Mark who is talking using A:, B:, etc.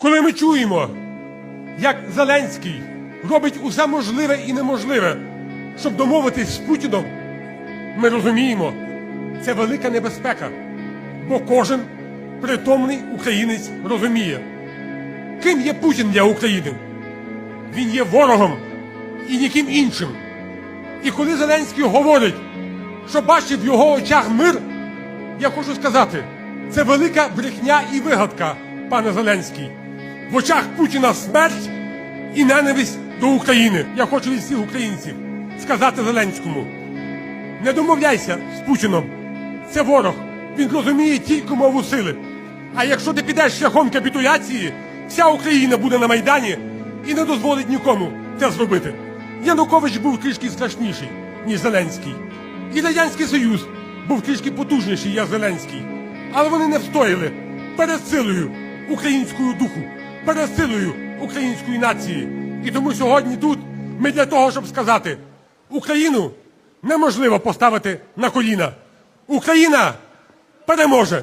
A: Коли ми чуємо, як Зеленський робить усе можливе і неможливе, щоб домовитись з Путіном, ми розуміємо, це велика небезпека, бо кожен притомний українець розуміє, ким є Путін для України. Він є ворогом і ніким іншим. І коли Зеленський говорить, що бачить в його очах мир, я хочу сказати, це велика брехня і вигадка, пане Зеленський. В очах Путіна смерть і ненависть до України. Я хочу від всіх українців сказати Зеленському: не домовляйся з Путіном. Це ворог. Він розуміє тільки мову сили. А якщо ти підеш шляхом капітуляції, вся Україна буде на Майдані і не дозволить нікому це зробити. Янукович був трішки страшніший, ніж Зеленський. І Радянський Союз був трішки потужніший, як Зеленський. Але вони не встояли перед силою українського духу, перед силою української нації. І тому сьогодні тут ми для того, щоб сказати, Україну неможливо поставити на коліна. Україна переможе!